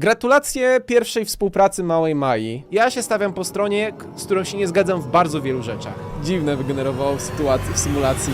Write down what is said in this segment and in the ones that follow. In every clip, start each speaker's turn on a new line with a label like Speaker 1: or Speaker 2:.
Speaker 1: Gratulacje pierwszej współpracy Małej Mai. Ja się stawiam po stronie, z którą się nie zgadzam w bardzo wielu rzeczach. Dziwne wygenerowało w sytuacji, w symulacji.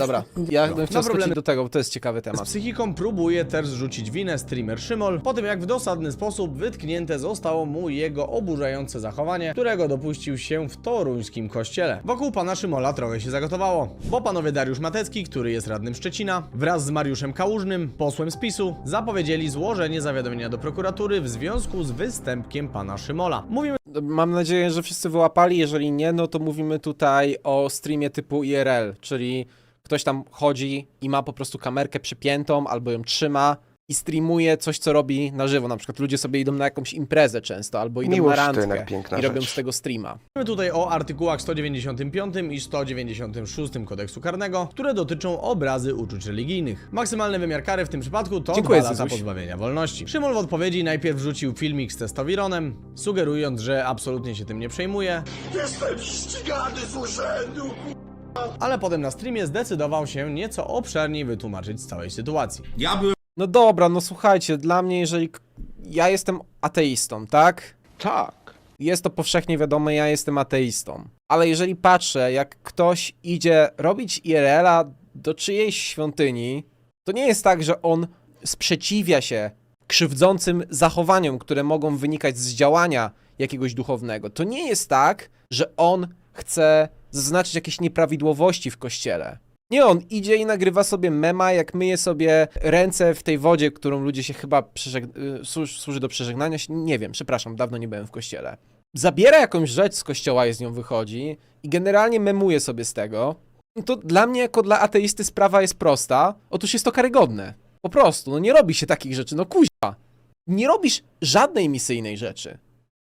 Speaker 1: Dobra, ja bym chciał
Speaker 2: problemy-
Speaker 1: do tego, bo to jest ciekawy
Speaker 2: Z
Speaker 1: temat.
Speaker 2: psychiką próbuje też zrzucić winę streamer Szymol, po tym jak w dosadny sposób wytknięte zostało mu jego oburzające zachowanie, którego dopuścił się w toruńskim kościele. Wokół pana Szymola trochę się zagotowało, bo panowie Dariusz Matecki, który jest radnym Szczecina, wraz z Mariuszem Kałużnym, posłem z PiSu, zapowiedzieli złożenie zawiadomienia do prokuratury w związku z występkiem pana Szymola. Mówimy
Speaker 1: Mam nadzieję, że wszyscy wyłapali, jeżeli nie, no to mówimy tutaj o streamie typu IRL, czyli ktoś tam chodzi i ma po prostu kamerkę przypiętą albo ją trzyma i streamuje coś, co robi na żywo. Na przykład ludzie sobie idą na jakąś imprezę często albo idą
Speaker 3: Miłość
Speaker 1: na randkę i robią
Speaker 3: rzecz.
Speaker 1: z tego streama.
Speaker 2: Mówimy tutaj o artykułach 195 i 196 kodeksu karnego, które dotyczą obrazy uczuć religijnych. Maksymalny wymiar kary w tym przypadku to
Speaker 1: Dziękuję,
Speaker 2: 2 lata pozbawienia wolności. Szymon w odpowiedzi najpierw wrzucił filmik z testowironem, sugerując, że absolutnie się tym nie przejmuje,
Speaker 4: Jestem ścigany z urzędu,
Speaker 2: ale potem na streamie zdecydował się nieco obszerniej wytłumaczyć z całej sytuacji.
Speaker 5: Ja byłem
Speaker 1: No dobra, no słuchajcie, dla mnie, jeżeli k- ja jestem ateistą, tak?
Speaker 3: Tak.
Speaker 1: Jest to powszechnie wiadome, ja jestem ateistą. Ale jeżeli patrzę, jak ktoś idzie robić IRL-a do czyjejś świątyni, to nie jest tak, że on sprzeciwia się krzywdzącym zachowaniom, które mogą wynikać z działania jakiegoś duchownego. To nie jest tak, że on chce zaznaczyć jakieś nieprawidłowości w kościele. Nie, on idzie i nagrywa sobie mema, jak myje sobie ręce w tej wodzie, którą ludzie się chyba przeżeg- y, służ- służy do przeżegnania. Nie wiem, przepraszam, dawno nie byłem w kościele. Zabiera jakąś rzecz z kościoła i z nią wychodzi i generalnie memuje sobie z tego. To dla mnie, jako dla ateisty, sprawa jest prosta. Otóż jest to karygodne. Po prostu, no nie robi się takich rzeczy, no kuźwa. Nie robisz żadnej misyjnej rzeczy.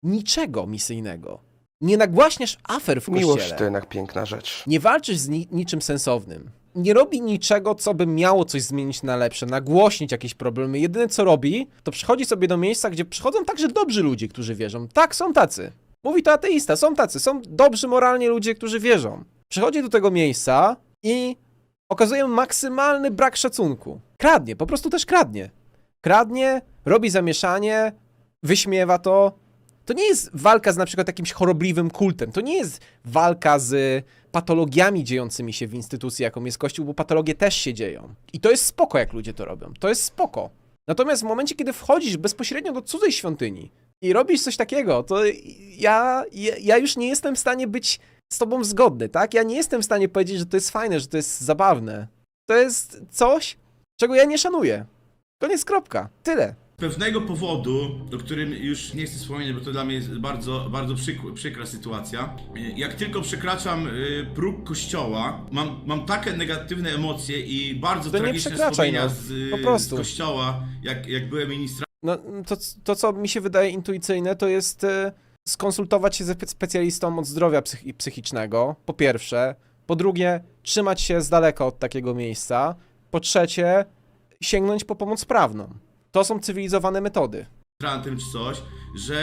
Speaker 1: Niczego misyjnego. Nie nagłaśniasz afer w kościele.
Speaker 3: Miłość to jednak piękna rzecz.
Speaker 1: Nie walczysz z ni niczym sensownym. Nie robi niczego, co by miało coś zmienić na lepsze, nagłośnić jakieś problemy. Jedyne co robi, to przychodzi sobie do miejsca, gdzie przychodzą także dobrzy ludzie, którzy wierzą. Tak, są tacy. Mówi to ateista, są tacy, są dobrzy moralnie ludzie, którzy wierzą. Przychodzi do tego miejsca i okazuje maksymalny brak szacunku. Kradnie, po prostu też kradnie. Kradnie, robi zamieszanie, wyśmiewa to, to nie jest walka z na przykład jakimś chorobliwym kultem. To nie jest walka z patologiami dziejącymi się w instytucji, jaką jest Kościół, bo patologie też się dzieją. I to jest spoko, jak ludzie to robią. To jest spoko. Natomiast w momencie, kiedy wchodzisz bezpośrednio do cudzej świątyni i robisz coś takiego, to ja, ja, już nie jestem w stanie być z tobą zgodny, tak? Ja nie jestem w stanie powiedzieć, że to jest fajne, że to jest zabawne. To jest coś, czego ja nie szanuję. Koniec, kropka. Tyle.
Speaker 5: Pewnego powodu, o którym już nie chcę wspominać, bo to dla mnie jest bardzo, bardzo przykra, przykra sytuacja. Jak tylko przekraczam y, próg kościoła, mam, mam takie negatywne emocje i bardzo
Speaker 1: To nie
Speaker 5: tragiczne
Speaker 1: przekraczaj,
Speaker 5: wspomnienia
Speaker 1: no.
Speaker 5: z, y,
Speaker 1: Po prostu.
Speaker 5: z kościoła, jak, jak byłem ministrem.
Speaker 1: No, to, to, co mi się wydaje intuicyjne, to jest e, skonsultować się ze spe- specjalistą od zdrowia psych- psychicznego, po pierwsze. Po drugie, trzymać się z daleka od takiego miejsca. Po trzecie, sięgnąć po pomoc prawną. To są cywilizowane metody.
Speaker 5: ministrantem czy coś, że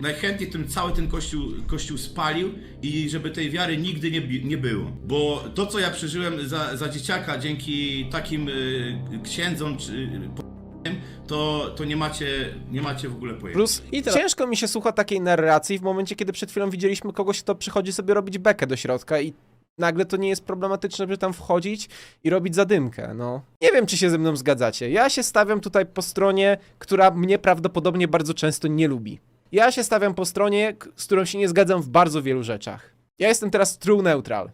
Speaker 5: najchętniej ten cały ten kościół, kościół spalił i żeby tej wiary nigdy nie, bi- nie było. Bo to, co ja przeżyłem za, za dzieciaka dzięki takim y, księdzom czy y, to, to nie macie, nie macie w ogóle pojęcia.
Speaker 1: Plus,
Speaker 2: I teraz-
Speaker 1: ciężko mi się słucha takiej narracji w momencie, kiedy przed chwilą widzieliśmy kogoś, kto przychodzi sobie robić bekę do środka i nagle to nie jest problematyczne, żeby tam wchodzić i robić zadymkę, no. Nie wiem, czy się ze mną zgadzacie. Ja się stawiam tutaj po stronie, która mnie prawdopodobnie bardzo często nie lubi. Ja się stawiam po stronie, z którą się nie zgadzam w bardzo wielu rzeczach. Ja jestem teraz true neutral.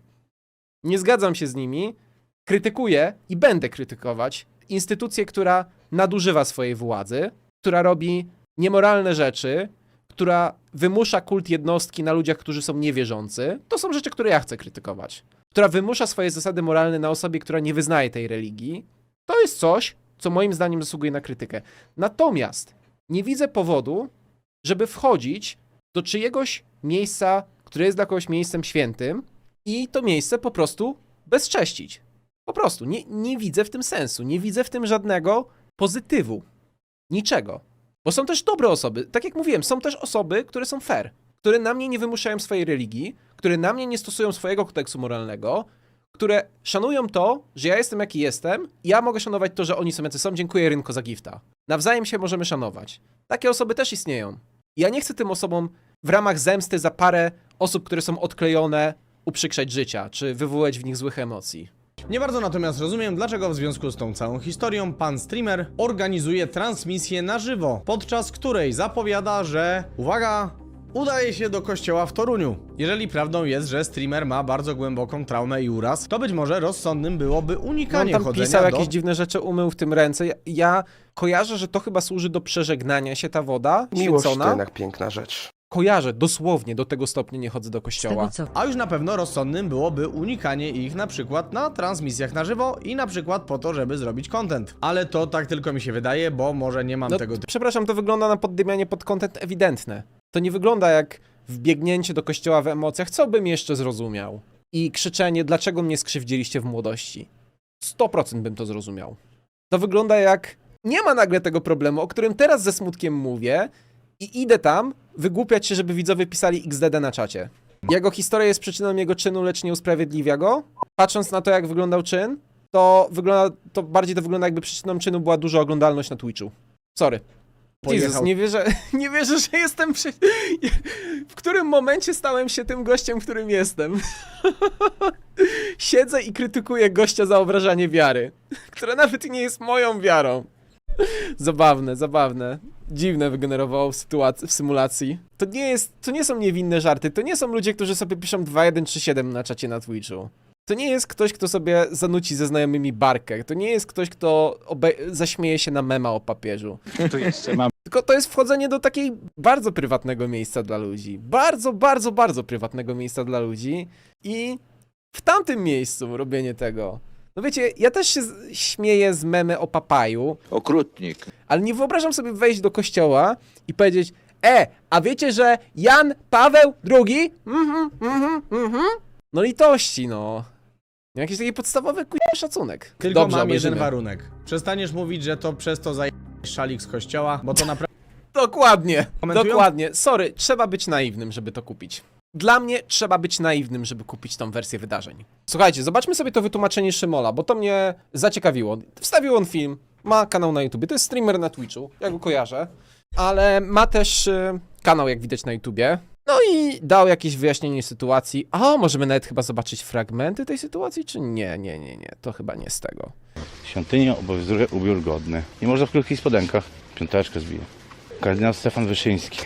Speaker 1: Nie zgadzam się z nimi, krytykuję i będę krytykować instytucję, która nadużywa swojej władzy, która robi niemoralne rzeczy, która wymusza kult jednostki na ludziach, którzy są niewierzący. To są rzeczy, które ja chcę krytykować. Która wymusza swoje zasady moralne na osobie, która nie wyznaje tej religii. To jest coś, co moim zdaniem zasługuje na krytykę. Natomiast nie widzę powodu, żeby wchodzić do czyjegoś miejsca, które jest dla kogoś miejscem świętym i to miejsce po prostu bezcześcić. Po prostu. Nie, nie widzę w tym sensu. Nie widzę w tym żadnego pozytywu. Niczego. Bo są też dobre osoby. Tak jak mówiłem, są też osoby, które są fair. Które na mnie nie wymuszają swojej religii, które na mnie nie stosują swojego kodeksu moralnego, które szanują to, że ja jestem jaki jestem i ja mogę szanować to, że oni są jacy są. Dziękuję Rynko za gifta. Nawzajem się możemy szanować. Takie osoby też istnieją. I ja nie chcę tym osobom w ramach zemsty za parę osób, które są odklejone, uprzykrzać życia, czy wywołać w nich złych emocji.
Speaker 2: Nie bardzo natomiast rozumiem, dlaczego w związku z tą całą historią pan streamer organizuje transmisję na żywo, podczas której zapowiada, że uwaga, udaje się do kościoła w Toruniu. Jeżeli prawdą jest, że streamer ma bardzo głęboką traumę i uraz, to być może rozsądnym byłoby
Speaker 1: No, on
Speaker 2: unikanie
Speaker 1: tam
Speaker 2: chodzenia
Speaker 1: pisał
Speaker 2: do...
Speaker 1: jakieś dziwne rzeczy, umył w tym ręce. Ja, ja kojarzę, że to chyba służy do przeżegnania się ta woda
Speaker 3: Miłość to
Speaker 1: święcona.
Speaker 3: jednak piękna rzecz.
Speaker 1: Kojarzę, dosłownie do tego stopnia nie chodzę do
Speaker 6: Z
Speaker 1: kościoła.
Speaker 6: tego co
Speaker 2: A już na pewno rozsądnym byłoby unikanie ich na przykład na transmisjach na żywo i na przykład po to, żeby zrobić content. Ale to tak tylko mi się wydaje, bo może nie mam
Speaker 1: No,
Speaker 2: tego
Speaker 1: przepraszam, to wygląda na poddymianie pod content ewidentne. To nie wygląda jak wbiegnięcie do kościoła w emocjach, co bym jeszcze zrozumiał. I krzyczenie, dlaczego mnie skrzywdziliście w młodości. 100% bym to zrozumiał. To wygląda jak... Nie ma nagle tego problemu, o którym teraz ze smutkiem mówię i idę tam wygłupiać się, żeby widzowie pisali XDD na czacie. Jego historia jest przyczyną jego czynu, lecz nie usprawiedliwia go. Patrząc na to, jak wyglądał czyn, to wygląda, to bardziej to wygląda jakby przyczyną czynu była duża oglądalność na Twitchu. Sorry.
Speaker 2: Pojechał.
Speaker 1: Jezus, nie wierzę, nie wierzę, że jestem przy... W którym momencie stałem się tym gościem, którym jestem? Siedzę i krytykuję gościa za obrażanie wiary, które nawet nie jest moją wiarą. Zabawne, zabawne. Dziwne wygenerowało w, sytuacji, w symulacji. To nie jest, to nie są niewinne żarty, to nie są ludzie, którzy sobie piszą 2137 na czacie na Twitchu. To nie jest ktoś, kto sobie zanuci ze znajomymi barkę. To nie jest ktoś, kto zaśmieje się na mema o papieżu.
Speaker 7: Tu jeszcze mam
Speaker 1: Tylko to jest wchodzenie do takiej bardzo prywatnego miejsca dla ludzi. Bardzo, bardzo, bardzo prywatnego miejsca dla ludzi. I w tamtym miejscu robienie tego. No wiecie, ja też się z- śmieję z memy o papaju,
Speaker 7: okrutnik.
Speaker 1: ale nie wyobrażam sobie wejść do kościoła i powiedzieć E, a wiecie, że Jan Paweł II? Mhm, mhm, mhm. No litości, no. Jakiś taki podstawowy kuj... szacunek.
Speaker 2: Tylko
Speaker 1: Dobrze,
Speaker 2: mam
Speaker 1: obejrzymy.
Speaker 2: jeden warunek. Przestaniesz mówić, że to przez to zaje szalik z kościoła, bo to naprawdę
Speaker 1: Dokładnie,
Speaker 2: Komentują?
Speaker 1: dokładnie. Sorry, trzeba być naiwnym, żeby to kupić. Dla mnie trzeba być naiwnym, żeby kupić tą wersję wydarzeń. Słuchajcie, zobaczmy sobie to wytłumaczenie Szymola, bo to mnie zaciekawiło. Wstawił on film, ma kanał na YouTube, to jest streamer na Twitchu, ja go kojarzę, ale ma też y, kanał, jak widać na YouTubie. No i dał jakieś wyjaśnienie sytuacji. A, możemy nawet chyba zobaczyć fragmenty tej sytuacji, czy nie? Nie, nie, nie, to chyba nie z tego.
Speaker 8: Świątynię obowiązuje ubiór godny. Nie można w krótkich spodenkach. Piąteczkę zbije. Kardynał Stefan Wyszyński.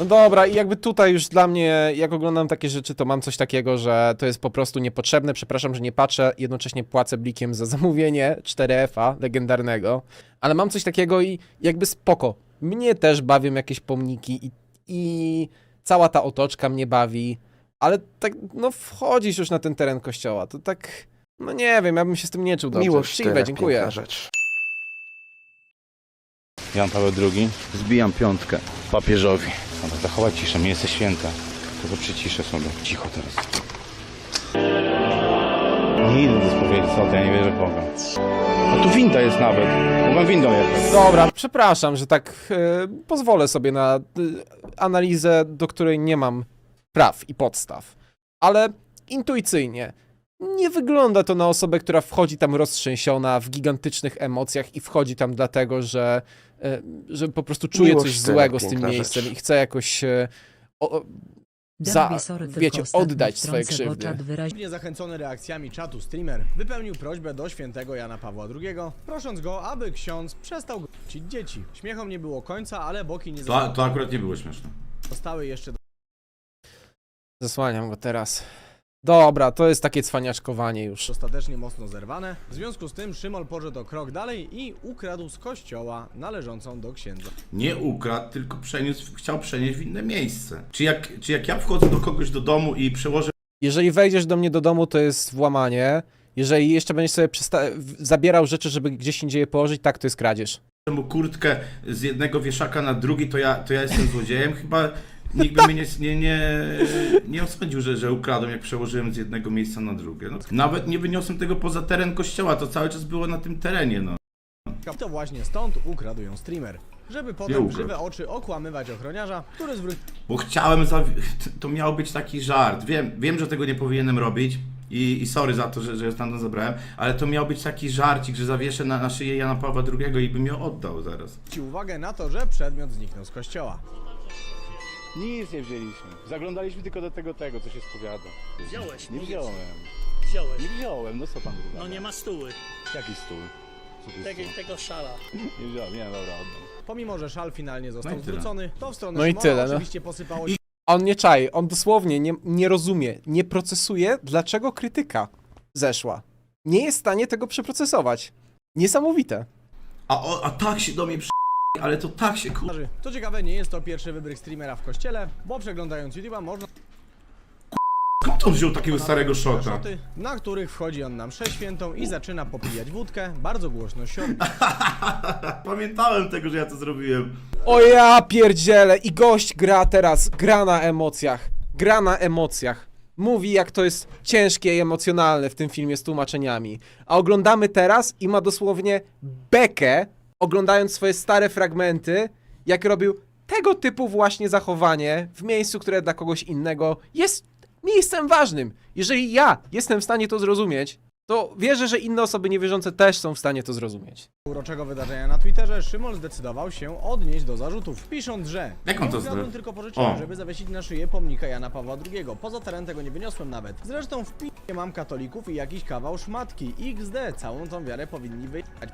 Speaker 1: No dobra, i jakby tutaj już dla mnie, jak oglądam takie rzeczy, to mam coś takiego, że to jest po prostu niepotrzebne. Przepraszam, że nie patrzę, jednocześnie płacę blikiem za zamówienie 4F-a legendarnego, ale mam coś takiego i jakby spoko. Mnie też bawią jakieś pomniki i, i cała ta otoczka mnie bawi, ale tak, no wchodzisz już na ten teren kościoła, to tak, no nie wiem, ja bym się z tym nie czuł dobrze.
Speaker 3: Miłość jednak
Speaker 1: dziękuję.
Speaker 3: piękna rzecz.
Speaker 8: Jan Paweł II.
Speaker 7: Zbijam piątkę.
Speaker 8: Papieżowi. Dobra, zachować ciszę, miejsce święte. Tylko przyciszę sobie. Cicho teraz. Nie idę do spowiedzi, co ja nie wierzę w Boga. A tu winda jest nawet. Mogłem windą jechać.
Speaker 1: Dobra, przepraszam, że tak e, pozwolę sobie na e, analizę, do której nie mam praw i podstaw. Ale intuicyjnie nie wygląda to na osobę, która wchodzi tam roztrzęsiona, w gigantycznych emocjach i wchodzi tam dlatego, że, e, że po prostu czuje
Speaker 3: Miłość
Speaker 1: coś złego z tym miejscem
Speaker 3: rzecz.
Speaker 1: i chce jakoś e, o, o, za, wiecie, oddać swoje krzywdy.
Speaker 6: wyraźnie
Speaker 2: zachęcony reakcjami czatu streamer wypełnił prośbę do świętego Jana Pawła II, prosząc go, aby ksiądz przestał gwałcić dzieci. Śmiechom nie było końca, ale boki nie
Speaker 5: To, to akurat nie było śmieszne.
Speaker 2: zostały jeszcze
Speaker 1: Zasłaniam go teraz. Dobra, to jest takie cwaniaczkowanie już.
Speaker 2: dostatecznie mocno zerwane. W związku z tym Szymol poszedł o krok dalej i ukradł z kościoła należącą do księdza.
Speaker 5: Nie ukradł, tylko przeniósł, chciał przenieść w inne miejsce. Czy jak, czy jak ja wchodzę do kogoś do domu i przełożę
Speaker 1: Jeżeli wejdziesz do mnie do domu, to jest włamanie. Jeżeli jeszcze będziesz sobie przysta- w- zabierał rzeczy, żeby gdzieś indziej je położyć, tak, to jest kradzież.
Speaker 5: mu kurtkę z jednego wieszaka na drugi, to ja, to ja jestem złodziejem? Chyba nikt by mnie nie, nie, nie, nie osądził, że, że ukradłem, jak przełożyłem z jednego miejsca na drugie. No, nawet nie wyniosłem tego poza teren kościoła, to cały czas było na tym terenie, no.
Speaker 2: I to właśnie stąd ukradł ją streamer. Żeby potem w
Speaker 5: ukradł.
Speaker 2: żywe oczy okłamywać ochroniarza, który zwrócił
Speaker 5: Bo chciałem, zawi- to miał być taki żart. Wiem, wiem, że tego nie powinienem robić, I, I sorry za to, że, że stamtąd zabrałem, ale to miał być taki żarcik, że zawieszę na, na szyję Jana Pawła II i bym ją oddał zaraz.
Speaker 2: Uwagę na to, że przedmiot zniknął z kościoła.
Speaker 8: Nic nie wzięliśmy. Zaglądaliśmy tylko do tego, tego, co się spowiada.
Speaker 6: Wziąłeś,
Speaker 8: Nie
Speaker 6: powiedz.
Speaker 8: wziąłem.
Speaker 6: Wziąłeś.
Speaker 8: Nie wziąłem, no co pan
Speaker 6: No
Speaker 8: wygląda?
Speaker 6: nie ma stuły.
Speaker 8: Jaki stół? Co tu
Speaker 6: Tego,
Speaker 8: stół?
Speaker 6: tego szala.
Speaker 8: Nie wziąłem, nie, dobra, oddam.
Speaker 2: Pomimo, że szal finalnie został
Speaker 5: No i tyle.
Speaker 2: zwrócony, to w stronę
Speaker 1: No i tyle, no.
Speaker 2: oczywiście posypało
Speaker 1: I- On nie czai, on dosłownie nie, nie rozumie, nie procesuje, dlaczego krytyka zeszła. Nie jest w stanie tego przeprocesować. Niesamowite.
Speaker 5: A, o, a tak się do mnie przy... ale to tak się kur...
Speaker 2: Co ciekawe, nie jest to pierwszy wybryk streamera w kościele, bo przeglądając YouTube'a można
Speaker 5: Skąd on wziął takiego starego szota?
Speaker 2: szoty, na których wchodzi on na mszę świętą i zaczyna popijać wódkę, bardzo głośno siąp.
Speaker 5: Pamiętałem tego, że ja to zrobiłem.
Speaker 1: O ja pierdzielę i gość gra teraz, gra na emocjach, gra na emocjach. Mówi jak to jest ciężkie i emocjonalne w tym filmie z tłumaczeniami. A oglądamy teraz i ma dosłownie bekę, oglądając swoje stare fragmenty, jak robił tego typu właśnie zachowanie w miejscu, które dla kogoś innego jest miejscem ważnym. Jeżeli ja jestem w stanie to zrozumieć, to wierzę, że inne osoby niewierzące też są w stanie to zrozumieć.
Speaker 2: uroczego wydarzenia na Twitterze, Szymon zdecydował się odnieść do zarzutów, pisząc, że
Speaker 5: Jak on
Speaker 2: "Nie
Speaker 5: to zrobił?
Speaker 2: tylko pożyczyłem,
Speaker 5: O.
Speaker 2: żeby zawiesić na szyję pomnika Jana Pawła II. Poza teren tego nie wyniosłem nawet. Zresztą w pisie mam katolików i jakiś kawał szmatki. XD, całą tą wiarę powinni wyjechać.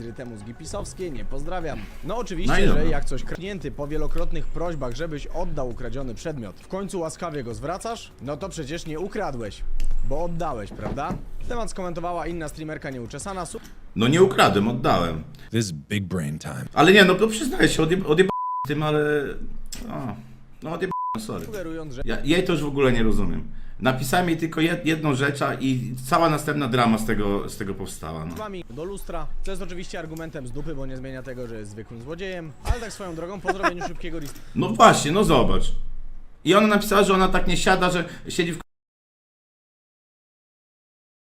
Speaker 2: Zryte mózgi pisowskie, nie pozdrawiam. No
Speaker 5: No
Speaker 2: oczywiście,
Speaker 5: dobra.
Speaker 2: że jak coś krnięty po wielokrotnych prośbach, żebyś oddał ukradziony przedmiot, w końcu łaskawie go zwracasz, no to przecież nie ukradłeś, bo oddałeś, prawda? Temat skomentowała inna streamerka nieuczesana,
Speaker 5: No nie ukradłem, oddałem.
Speaker 4: This big brain time.
Speaker 5: Ale nie, no to przyznaję się, odjeb odjeb tym, ale... O, no odjeb sorry.
Speaker 2: sugerując, że
Speaker 5: Ja, jej to już w ogóle nie rozumiem. Napisałem jej tylko jed, jedną rzecz, a i cała następna drama z tego, z tego powstała. No.
Speaker 2: wami do lustra, co jest oczywiście argumentem z dupy, bo nie zmienia tego, że jest zwykłym złodziejem, ale tak swoją drogą po zrobieniu szybkiego rest-
Speaker 5: no właśnie, no zobacz. I ona napisała, że ona tak nie siada, że siedzi w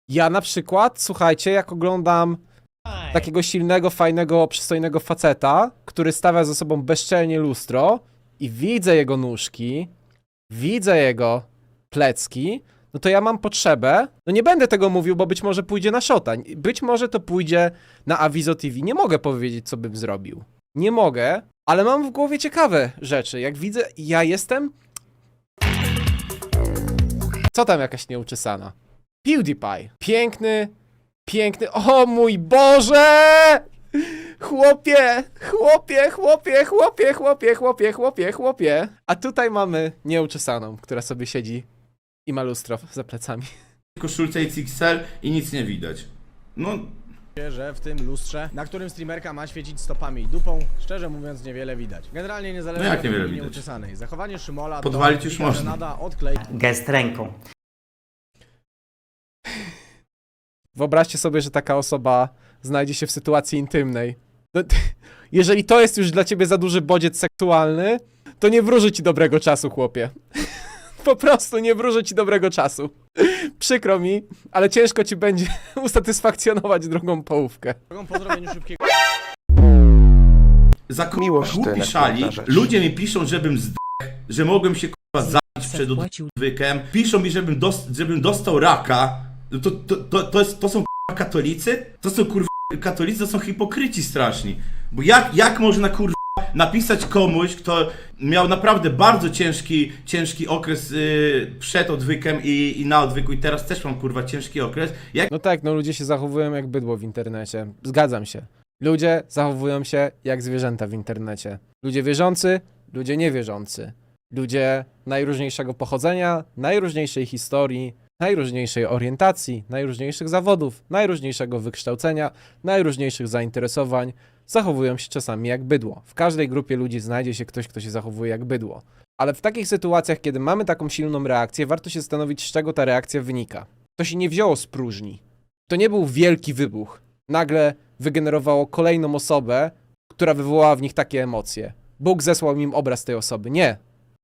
Speaker 1: Ja na przykład, słuchajcie, jak oglądam takiego silnego, fajnego, przystojnego faceta, który stawia ze sobą bezczelnie lustro i widzę jego nóżki, widzę jego plecki, no to ja mam potrzebę, no nie będę tego mówił, bo być może pójdzie na szota, być może to pójdzie na Avizo TV, nie mogę powiedzieć, co bym zrobił. Nie mogę, ale mam w głowie ciekawe rzeczy, jak widzę, ja jestem... Co tam jakaś nieuczesana? PewDiePie. Piękny, piękny. O mój Boże! Chłopie, chłopie, chłopie, chłopie, chłopie, chłopie, chłopie, chłopie. A tutaj mamy nieuczesaną, która sobie siedzi i ma lustro za plecami.
Speaker 5: koszulce XXL i nic nie widać. No,
Speaker 2: że w tym lustrze, na którym streamerka ma świecić stopami i dupą, szczerze mówiąc niewiele widać. Generalnie niezależnie
Speaker 5: No jak niewiele
Speaker 2: linii
Speaker 5: widać?
Speaker 2: nieuczesanej. Zachowanie Szymola
Speaker 5: Podwalić
Speaker 2: to
Speaker 5: już można.
Speaker 2: żenada, odklej
Speaker 9: Gest ręką.
Speaker 1: Wyobraźcie sobie, że taka osoba znajdzie się w sytuacji intymnej. No, jeżeli to jest już dla ciebie za duży bodziec seksualny, to nie wróży ci dobrego czasu, chłopie. Po prostu nie wróży ci dobrego czasu. Przykro mi, ale ciężko ci będzie usatysfakcjonować drugą połówkę.
Speaker 2: drogą po zrobieniu szybkiego
Speaker 5: za kurwa
Speaker 3: Miłość to
Speaker 5: głupi
Speaker 3: jednak
Speaker 5: szali,
Speaker 3: piękna rzecz.
Speaker 5: ludzie mi piszą, żebym zdech, że mogłem się kurwa zabić przed odwykiem. Piszą mi, żebym, dos żebym dostał raka. No To, to, to, to, jest, to są kurwa katolicy? To są kurwa katolicy, to są hipokryci straszni. Bo jak, jak można kurwa napisać komuś, kto miał naprawdę bardzo ciężki, ciężki okres yy, przed odwykiem i, i na odwyku i teraz też mam kurwa ciężki okres. Jak
Speaker 1: No tak, no ludzie się zachowują jak bydło w internecie. Zgadzam się. Ludzie zachowują się jak zwierzęta w internecie. Ludzie wierzący, ludzie niewierzący. Ludzie najróżniejszego pochodzenia, najróżniejszej historii, najróżniejszej orientacji, najróżniejszych zawodów, najróżniejszego wykształcenia, najróżniejszych zainteresowań zachowują się czasami jak bydło. W każdej grupie ludzi znajdzie się ktoś, kto się zachowuje jak bydło. Ale w takich sytuacjach, kiedy mamy taką silną reakcję, warto się zastanowić, z czego ta reakcja wynika. To się nie wzięło z próżni. To nie był wielki wybuch. Nagle wygenerowało kolejną osobę, która wywołała w nich takie emocje. Bóg zesłał im obraz tej osoby. Nie.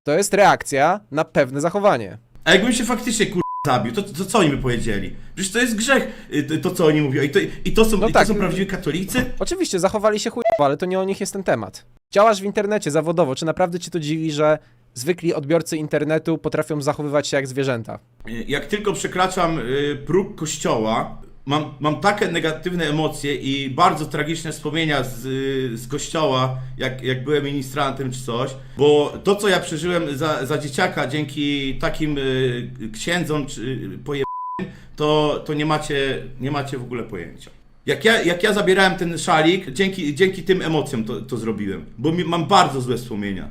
Speaker 1: To jest reakcja na pewne zachowanie.
Speaker 5: A jakbym się faktycznie kur... zabił, to, to co oni by powiedzieli? Przecież to jest grzech, y, to, to co oni mówią. I to, i to, są,
Speaker 1: No
Speaker 5: i
Speaker 1: tak.
Speaker 5: to są prawdziwi katolicy?
Speaker 1: Oczywiście, zachowali się chujowo, ale to nie o nich jest ten temat. Działasz w internecie zawodowo, czy naprawdę cię to dziwi, że zwykli odbiorcy internetu potrafią zachowywać się jak zwierzęta.
Speaker 5: Jak tylko przekraczam y, próg kościoła, mam, mam takie negatywne emocje i bardzo tragiczne wspomnienia z, y, z kościoła, jak, jak byłem ministrantem czy coś, bo to, co ja przeżyłem za, za dzieciaka dzięki takim y, księdzom czy poje to, to nie, macie, nie macie w ogóle pojęcia. Jak ja, jak ja zabierałem ten szalik, dzięki, dzięki tym emocjom to, to zrobiłem, bo mi, mam bardzo złe wspomnienia.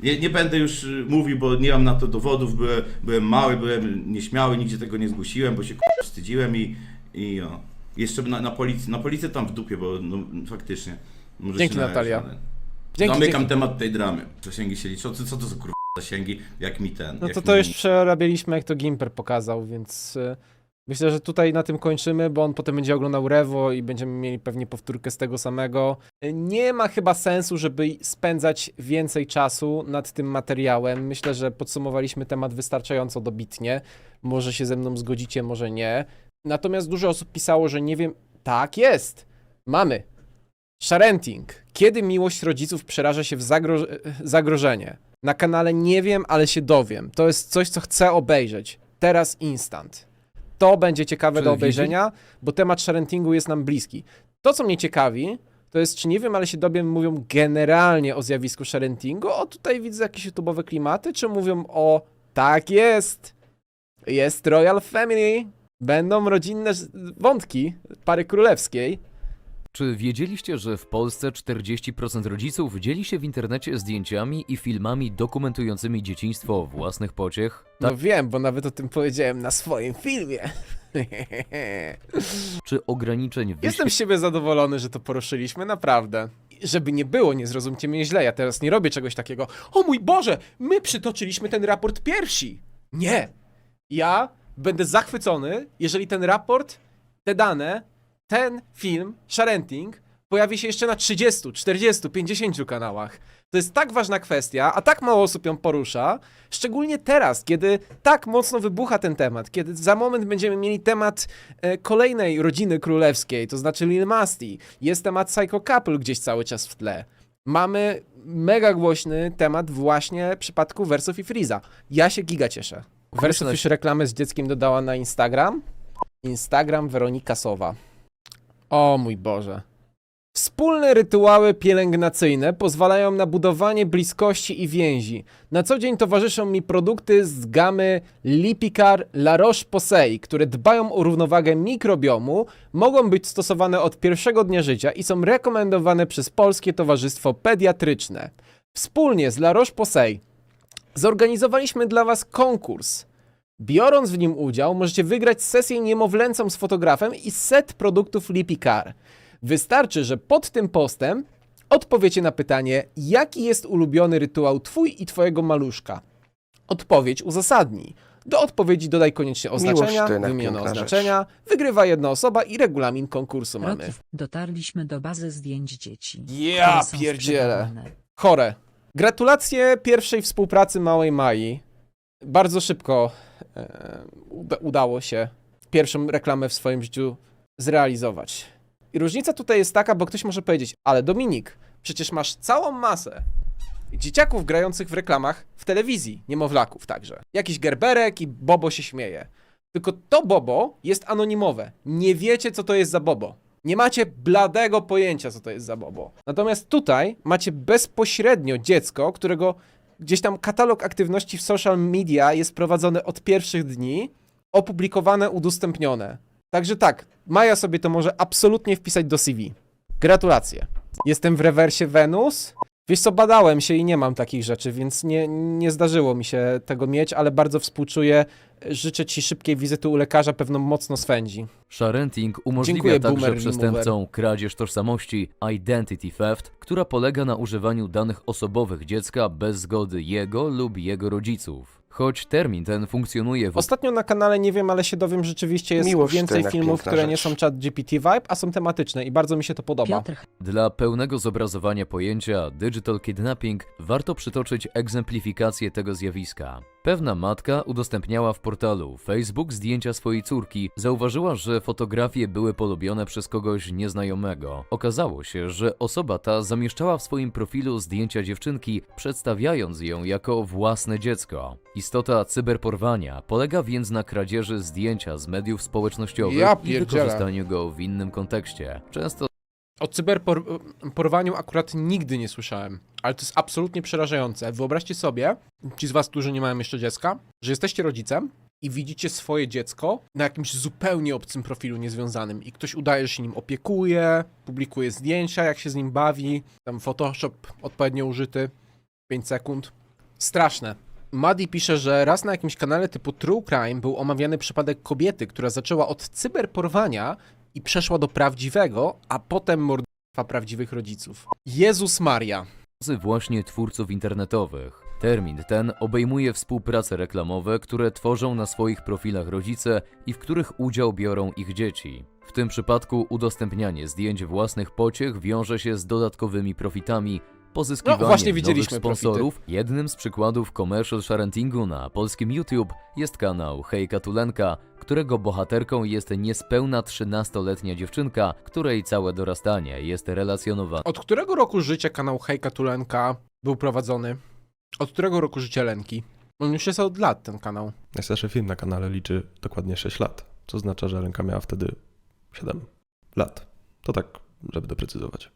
Speaker 5: Nie, nie będę już y, mówił, bo nie mam na to dowodów, byłem, byłem mały, byłem nieśmiały, nigdzie tego nie zgłosiłem, bo się k***a, wstydziłem i, i o. Jeszcze na, na policji, na policję tam w dupie, bo no, faktycznie. może
Speaker 1: Dzięki,
Speaker 5: się należy,
Speaker 1: Natalia.
Speaker 5: ale-
Speaker 1: Dzięki,
Speaker 5: Zamykam
Speaker 1: dzięki.
Speaker 5: temat tej dramy. Zasięgi się liczą. Co, co to za kurwa zasięgi, jak mi ten.
Speaker 1: No to
Speaker 5: mi-
Speaker 1: to już przerabialiśmy, jak to Gimper pokazał, więc y, myślę, że tutaj na tym kończymy, bo on potem będzie oglądał Rewo i będziemy mieli pewnie powtórkę z tego samego. Nie ma chyba sensu, żeby spędzać więcej czasu nad tym materiałem. Myślę, że podsumowaliśmy temat wystarczająco dobitnie. Może się ze mną zgodzicie, może nie. Natomiast dużo osób pisało, że nie wiem. Tak jest. Mamy. Sharenting. Kiedy miłość rodziców przeraża się w zagro zagrożenie? Na kanale nie wiem, ale się dowiem. To jest coś, co chcę obejrzeć. Teraz instant. To będzie ciekawe do obejrzenia, bo temat sharentingu jest nam bliski. To, co mnie ciekawi, to jest, czy nie wiem, ale się dowiem, mówią generalnie o zjawisku sharentingu. O, tutaj widzę jakieś YouTube'owe klimaty, czy mówią o tak jest, jest Royal Family, będą rodzinne wątki pary królewskiej.
Speaker 6: Czy wiedzieliście, że w Polsce 40% rodziców dzieli się w internecie zdjęciami i filmami dokumentującymi dzieciństwo własnych pociech?
Speaker 1: No wiem, bo nawet o tym powiedziałem na swoim filmie.
Speaker 6: czy ograniczeń
Speaker 1: Jestem z siebie zadowolony, że to poruszyliśmy, naprawdę. Żeby nie było, nie zrozumcie mnie źle, ja teraz nie robię czegoś takiego. O mój Boże, my przytoczyliśmy ten raport pierwsi. Nie. Ja będę zachwycony, jeżeli ten raport, te dane, ten film, Sharenting, pojawi się jeszcze na 30, 40, 50 kanałach. To jest tak ważna kwestia, a tak mało osób ją porusza, szczególnie teraz, kiedy tak mocno wybucha ten temat, kiedy za moment będziemy mieli temat e, kolejnej rodziny królewskiej, to znaczy Lil Masti, jest temat Psycho Couple gdzieś cały czas w tle. Mamy mega głośny temat właśnie przypadku Versów i Freeza. Ja się giga cieszę.
Speaker 6: Na-
Speaker 1: już reklamę z dzieckiem dodała na Instagram. Instagram Weronika Sowa. O mój Boże. Wspólne rytuały pielęgnacyjne pozwalają na budowanie bliskości i więzi. Na co dzień towarzyszą mi produkty z gamy Lipicar La Roche-Posay, które dbają o równowagę mikrobiomu, mogą być stosowane od pierwszego dnia życia i są rekomendowane przez Polskie Towarzystwo Pediatryczne. Wspólnie z La Roche-Posay zorganizowaliśmy dla Was konkurs. Biorąc w nim udział, możecie wygrać sesję niemowlęcą z fotografem i set produktów Lipicar. Wystarczy, że pod tym postem odpowiecie na pytanie, jaki jest ulubiony rytuał Twój i Twojego maluszka. Odpowiedź uzasadnij. Do odpowiedzi dodaj koniecznie oznaczenia, wymienione
Speaker 3: piękna
Speaker 1: oznaczenia, wygrywa jedna osoba i regulamin konkursu mamy.
Speaker 9: Dotarliśmy do bazy zdjęć dzieci.
Speaker 1: Ja
Speaker 9: które są
Speaker 1: pierdzielę.
Speaker 9: sprzedawane.
Speaker 1: Chore. Gratulacje pierwszej współpracy Małej Mai. Bardzo szybko e, uda, udało się pierwszą reklamę w swoim życiu zrealizować. I różnica tutaj jest taka, bo ktoś może powiedzieć, ale Dominik, przecież masz całą masę dzieciaków grających w reklamach w telewizji, niemowlaków także. Jakiś gerberek i Bobo się śmieje. Tylko to Bobo jest anonimowe. Nie wiecie, co to jest za Bobo. Nie macie bladego pojęcia, co to jest za Bobo. Natomiast tutaj macie bezpośrednio dziecko, którego gdzieś tam katalog aktywności w social media jest prowadzony od pierwszych dni, opublikowane, udostępnione. Także tak, Maja sobie to może absolutnie wpisać do CV. Gratulacje. Jestem w rewersie Wenus. Wiesz co, badałem się i nie mam takich rzeczy, więc nie, nie zdarzyło mi się tego mieć, ale bardzo współczuję. Życzę ci szybkiej wizyty u lekarza, pewno mocno swędzi.
Speaker 6: Sharenting umożliwia
Speaker 1: Dziękuję,
Speaker 6: także
Speaker 1: Boomer
Speaker 6: przestępcom kradzież tożsamości identity theft, która polega na używaniu danych osobowych dziecka bez zgody jego lub jego rodziców. Choć termin ten funkcjonuje w
Speaker 1: Ostatnio na kanale, nie wiem, ale się dowiem, rzeczywiście jest
Speaker 3: Miłość
Speaker 1: więcej filmów,
Speaker 3: piękna
Speaker 1: które nie
Speaker 3: rzecz.
Speaker 1: są chat GPT vibe, a są tematyczne i bardzo mi się to podoba.
Speaker 9: Piotr
Speaker 6: Dla pełnego zobrazowania pojęcia digital kidnapping warto przytoczyć egzemplifikację tego zjawiska. Pewna matka udostępniała w portalu Facebook zdjęcia swojej córki. Zauważyła, że fotografie były polubione przez kogoś nieznajomego. Okazało się, że osoba ta zamieszczała w swoim profilu zdjęcia dziewczynki, przedstawiając ją jako własne dziecko. Istota cyberporwania polega więc na kradzieży zdjęcia z mediów społecznościowych
Speaker 1: Ja
Speaker 6: i
Speaker 1: pierdzielę.
Speaker 6: wykorzystaniu go w innym kontekście. Często
Speaker 1: O cyberporwaniu akurat nigdy nie słyszałem, ale to jest absolutnie przerażające. Wyobraźcie sobie, ci z was, którzy nie mają jeszcze dziecka, że jesteście rodzicem i widzicie swoje dziecko na jakimś zupełnie obcym profilu niezwiązanym i ktoś udaje, że się nim opiekuje, publikuje zdjęcia, jak się z nim bawi, tam Photoshop odpowiednio użyty, 5 sekund. Straszne. Madi pisze, że raz na jakimś kanale typu True Crime był omawiany przypadek kobiety, która zaczęła od cyberporwania i przeszła do prawdziwego, a potem mordowstwa prawdziwych rodziców. Jezus Maria.
Speaker 6: właśnie twórców internetowych. Termin ten obejmuje współprace reklamowe, które tworzą na swoich profilach rodzice i w których udział biorą ich dzieci. W tym przypadku udostępnianie zdjęć własnych pociech wiąże się z dodatkowymi profitami, pozyskiwaniem
Speaker 1: No, właśnie
Speaker 6: nowych
Speaker 1: widzieliśmy
Speaker 6: sponsorów. Jednym z przykładów commercial sharentingu na polskim YouTube jest kanał Hejka Tulenka, którego bohaterką jest niespełna 13-letnia dziewczynka, której całe dorastanie jest relacjonowane
Speaker 1: Od którego roku życia kanał Hejka Tulenka był prowadzony? Od którego roku życia Lenki? On już jest od lat, ten kanał.
Speaker 10: Najstarszy film na kanale liczy dokładnie 6 lat, co oznacza, że Lenka miała wtedy 7 lat. To tak, żeby doprecyzować.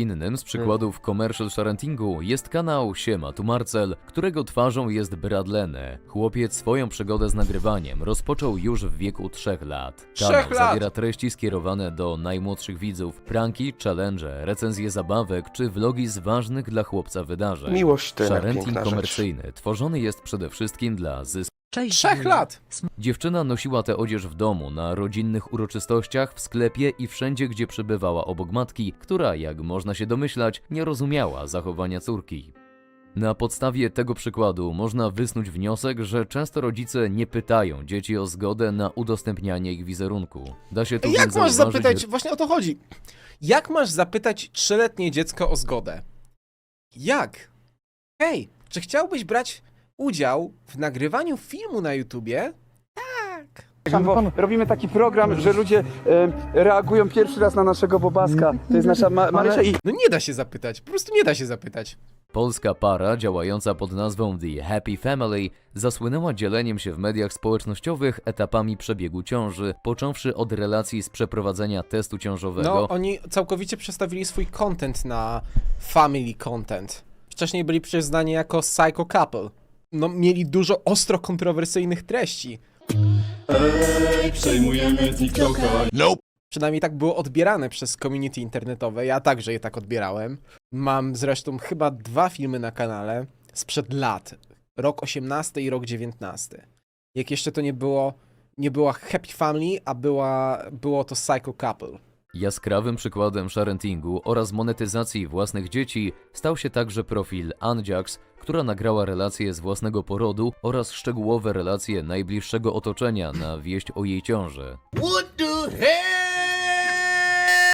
Speaker 6: Innym z przykładów commercial sharentingu jest kanał Siema tu Marcel, którego twarzą jest Brad Leny. Chłopiec swoją przygodę z nagrywaniem rozpoczął już w wieku 3 lat.
Speaker 1: Trzech
Speaker 6: Kanał
Speaker 1: lat!
Speaker 6: zawiera treści skierowane do najmłodszych widzów, pranki, challenge, recenzje zabawek czy vlogi z ważnych dla chłopca wydarzeń.
Speaker 3: Miłość to jednak
Speaker 6: Sharenting
Speaker 3: piękna rzecz.
Speaker 6: komercyjny tworzony jest przede wszystkim dla zysku.
Speaker 9: Cześć.
Speaker 1: Trzech lat!
Speaker 6: Dziewczyna nosiła tę odzież w domu, na rodzinnych uroczystościach, w sklepie i wszędzie, gdzie przebywała obok matki, która, jak można się domyślać, nie rozumiała zachowania córki. Na podstawie tego przykładu można wysnuć wniosek, że często rodzice nie pytają dzieci o zgodę na udostępnianie ich wizerunku. Da się tu
Speaker 1: Jak
Speaker 6: więc
Speaker 1: masz
Speaker 6: zauważyć,
Speaker 1: zapytać, właśnie o to chodzi. Jak masz zapytać trzyletnie dziecko o zgodę? Jak? Hej, czy chciałbyś brać udział w nagrywaniu filmu na YouTubie? Tak.
Speaker 11: Bo robimy taki program, że ludzie e, reagują pierwszy raz na naszego bobaska. To jest nasza ma Marysia i
Speaker 1: No nie da się zapytać, po prostu nie da się zapytać.
Speaker 6: Polska para działająca pod nazwą The Happy Family zasłynęła dzieleniem się w mediach społecznościowych etapami przebiegu ciąży, począwszy od relacji z przeprowadzenia testu ciążowego,
Speaker 1: No, oni całkowicie przestawili swój content na family content. Wcześniej byli przecież znani jako psycho couple. No, mieli dużo ostro kontrowersyjnych treści.
Speaker 4: Przejmujemy TikToka.
Speaker 1: Przynajmniej tak było odbierane przez community internetowe. Ja także je tak odbierałem. Mam zresztą chyba dwa filmy na kanale sprzed lat. Rok 18 i rok 19. Jak jeszcze to nie było, nie była Happy Family, a była, było to Psycho Couple.
Speaker 6: Jaskrawym przykładem sharentingu oraz monetyzacji własnych dzieci stał się także profil Anjax, która nagrała relacje z własnego porodu oraz szczegółowe relacje najbliższego otoczenia na wieść o jej ciąży.
Speaker 4: What the hell?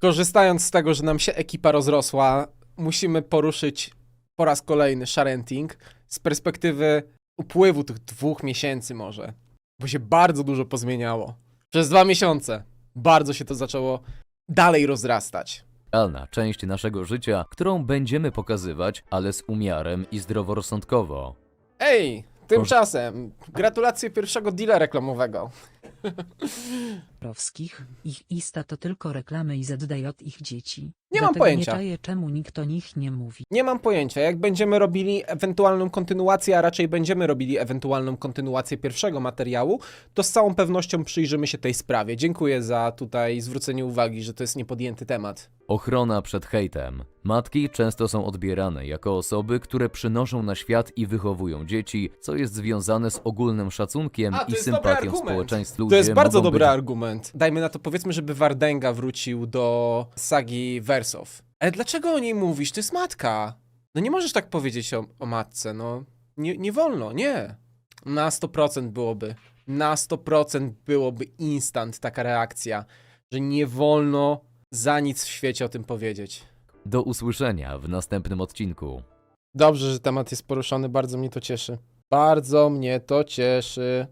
Speaker 1: Korzystając z tego, że nam się ekipa rozrosła, musimy poruszyć po raz kolejny sharenting z perspektywy upływu tych dwóch miesięcy może. Bo się bardzo dużo pozmieniało. Przez dwa miesiące bardzo się to zaczęło dalej rozrastać.
Speaker 6: Realna część naszego życia, którą będziemy pokazywać, ale z umiarem i zdroworozsądkowo.
Speaker 1: Ej, tymczasem gratulacje pierwszego deala reklamowego.
Speaker 9: Rowskich. Ich Ista to tylko reklamy i ZDJ ich dzieci.
Speaker 1: Nie mam
Speaker 9: Dlatego
Speaker 1: pojęcia.
Speaker 9: Nie czaję, czemu nikt o nich nie mówi.
Speaker 1: Nie mam pojęcia, jak będziemy robili ewentualną kontynuację, a raczej będziemy robili ewentualną kontynuację pierwszego materiału, to z całą pewnością przyjrzymy się tej sprawie. Dziękuję za tutaj zwrócenie uwagi, że to jest niepodjęty temat.
Speaker 6: Ochrona przed hejtem. Matki często są odbierane jako osoby, które przynoszą na świat i wychowują dzieci, co jest związane z ogólnym szacunkiem
Speaker 1: A, to
Speaker 6: i
Speaker 1: jest dobry
Speaker 6: sympatią
Speaker 1: argument.
Speaker 6: Społeczeństw.
Speaker 1: To
Speaker 6: Ludzie
Speaker 1: jest bardzo dobry
Speaker 6: być
Speaker 1: argument. Dajmy na to, powiedzmy, żeby Wardenga wrócił do sagi Wersow. Ale dlaczego o niej mówisz? To jest matka. No nie możesz tak powiedzieć o, o matce, no. Nie, nie wolno, nie. Na 100% byłoby. Na 100% byłoby instant taka reakcja, że nie wolno za nic w świecie o tym powiedzieć.
Speaker 6: Do usłyszenia w następnym odcinku.
Speaker 1: Dobrze, że temat jest poruszony, bardzo mnie to cieszy. Bardzo mnie to cieszy.